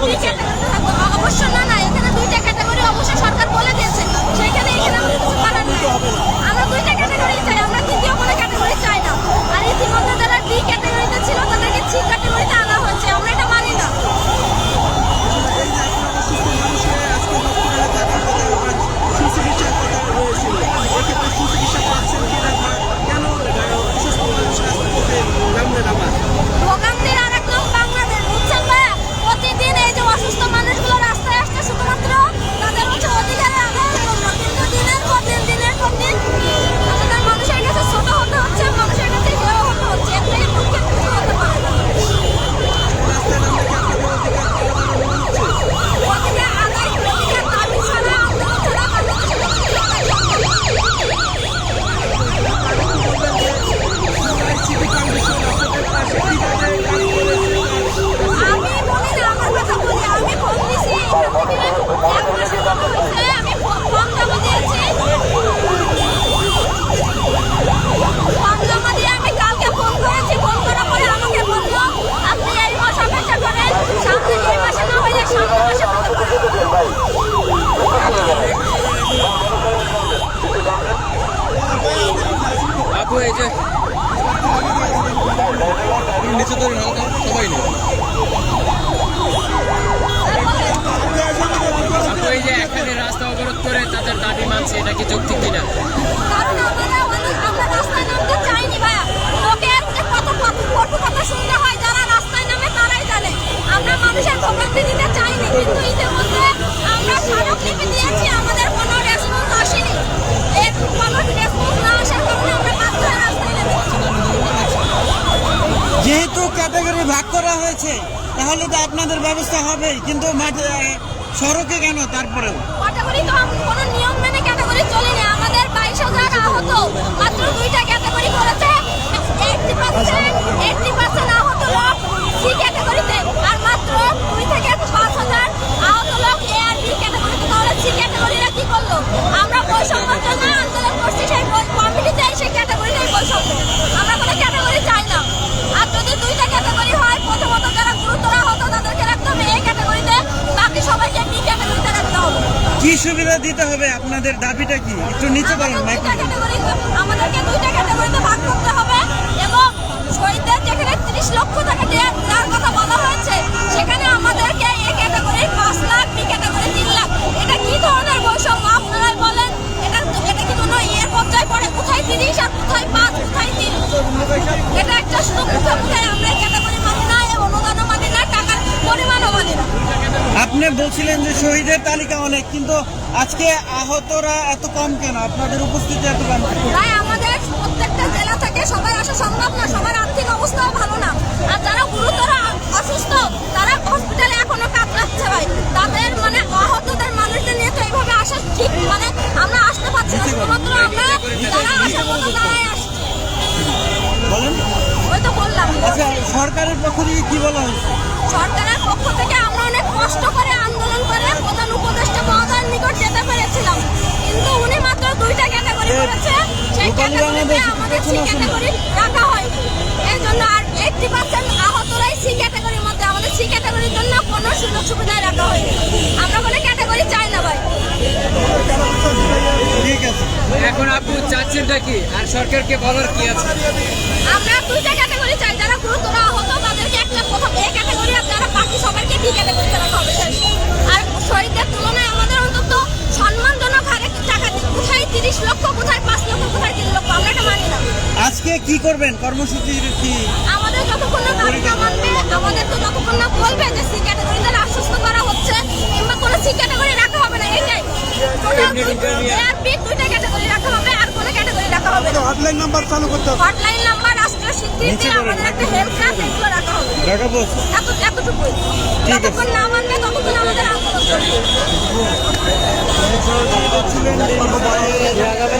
তারা B B ক্যাটাগরিতে থাকবে অ- অবশ্য না না এখানে দুইটা ক্যাটাগরি অবশ্য সরকার বলে দিয়েছে সেখানে এখানে আমাদের কিছু করার নাই আমরা দুইটা ক্যাটাগরি চাই আমরা তৃতীয় কোনো ক্যাটাগরি চাই না আর ইতিমধ্যে যারা ডি ক্যাটাগরিতে ছিল তাদেরকে সি ক্যাটাগরিতে আনা হয়েছে আমরা এটা মানি না ভোগান্তির আর এক নাম বাংলাদেশ বুঝছেন ভাইয়া প্রতিদিন এই যে অসুস্থ মানুষগুলো রাস্তায় আসছে শুধুমাত্র তাদের হচ্ছে অধিকারে আদায়ের জন্য কিন্তু দিনের পর দিন দিনের পর দিন আমাদের মানুষের কাছে ছোট হতে হচ্ছে মানুষের কাছে হেয় হতে হচ্ছে এর থেকে দুঃখের কিছু হতে পারে না অধিকার আদায় অধিকার দাবি ছাড়া আন্দোলন ছাড়া বাংলাদেশে কোনো কিছু আদায় সম্ভব না। আমি বলি না আমার কথা বলি আমি ফোন দিছি এখান থেকে এক মাসের মতো হয়েছে আমি ফোন ফর্ম জমা দিয়েছি ফর্ম জমা দিয়ে আমি কালকে ফোন করেছি ফোন করার পরে আমাকে বলল আপনি এই মাস অপেক্ষা করেন সামনে এই মাসে না হলে সামনে মাসে হতে পারে আপু এই যে একটু নিচে ধরুন হালকা সবাই নেই আপু এই যে এখানে রাস্তা অবরোধ করে তাদের দাবি মানছে এটা কি যৌক্তিক কিনা কারণ আমরা অনেক আমরা রাস্তায় নামতে চাইনি ভাইয়া লোকের যে কত কত কটু কথা শুনতে হয় যারা রাস্তায় নামে তারাই জানে আমরা মানুষের ভোগান্তি দিতে চাইনি কিন্তু ইতিমধ্যে আমরা স্মারকলিপি দিয়েছি আমাদের কোনো রেসপন্স আসেনি এর কোনো রেসপন্স না আসার কারণে আমরা বাধ্য হয়ে রাস্তায় নেমেছি যেহেতু ক্যাটাগরি ভাগ করা হয়েছে, তাহলে তো আপনাদের ব্যবস্থা হবে কিন্তু মাঠে সড়কে কেন তারপরে নিয়ম মেনে ক্যাটাগরি চলেনি। আমাদের মাত্র দুইটা ক্যাটাগরি করেছে। এইটটি পার্সেন্ট এইটটি পার্সেন্ট আহত লোক ক্যাটাগরিতে আর মাত্র দুই থেকে পাঁচ হাজার আহত লোক এ আর বি ক্যাটাগরিতে তাহলে সি ক্যাটাগরিরা কি করল আমরা বৈষম্যের জন্য আন্দোলন করছি সেই কমিটিতে সেই ক্যাটাগরিটাই বৈষম্য আমরা কোনো ক্যাটাগরি চাই না আর যদি দুইটা ক্যাটাগরি হয় প্রথমত যারা গুরুতর আহত তাদেরকে রাখতে হবে এই ক্যাটাগরিতে বাকি সবাইকে বি ক্যাটাগরিতে রাখতে হবে কি সুবিধা দিতে হবে? আপনাদের দাবিটা কি? একটু নিচে বলেন আমাদেরকে দুইটা ক্যাটাগরিতে ভাগ করতে হবে এবং শহীদদের যেখানে ত্রিশ লক্ষ টাকা দেওয়ার আপনি বলছিলেন যে শহীদের তালিকা অনেক কিন্তু আজকে আহতরা এত কম কেন? আপনাদের উপস্থিতি এত কম? আমাদের প্রত্যেকটা জেলা থেকে সবার আসা সম্ভব না সবার আর্থিক অবস্থাও ভালো না। আর যারা গুরুতর অসুস্থ তারা হসপিটালে এখনও ভাই। তাদের মানে আহতদের মানুষদের নিয়ে তো এইভাবে আসা ঠিক মানে আমরা আসতে পারছি না। শুধুমাত্র আমরা যারা আসার মতো তারাই আসছি। বলেন। ওই তো বললাম। আচ্ছা সরকারের পক্ষ থেকে কি বলা হয়েছে? সরকারের পক্ষ থেকে আমরা অনেক কষ্ট করে ক্যাটাগরি রাখা হয়নি এই জন্য আর এইটটি পার্সেন্ট আহতরাই সি ক্যাটাগরির মধ্যে। আমাদের সি ক্যাটাগরির জন্য কোনো সুযোগ সুবিধায় রাখা হয়নি আমরা কোনো ক্যাটাগরি চাই না ভাই। এখন আপু চাচ্ছেনটা কি? আর সরকারকে বলার কি আছে? আমরা দুইটা ক্যাটাগরি চাই। যারা গুরুতর আহত তাদেরকে একটা প্রথম এ ক্যাটাগরি আর যারা বাকি সবাইকে বি ক্যাটাগরিতে রাখা হবে। আর শহীদদের তুলনায় আমাদের অন্তত কি করবেন? কর্মসূচির কি? আমাদের যতক্ষণ না গাড়ি না মানবে আমাদের তো যতক্ষণ না বলবে যে সি ক্যাটাগরিদের আশ্বস্ত করা হচ্ছে কিংবা কোনো সি ক্যাটাগরি রাখা হবে না এটাই। টোটাল দুইটা ক্যাটাগরি রাখা হবে আর কোনো ক্যাটাগরি রাখা হবে না। হটলাইন নাম্বার চালু করতে হবে। হটলাইন নাম্বার নিচে করে আমাদের একটা হেল্প লাইন এগুলো রাখা হবে দেখাবো এত এতটুকুই যতক্ষণ না মানবে ততক্ষণ আমাদের আন্দোলন চলবে ছিলেন আগাবে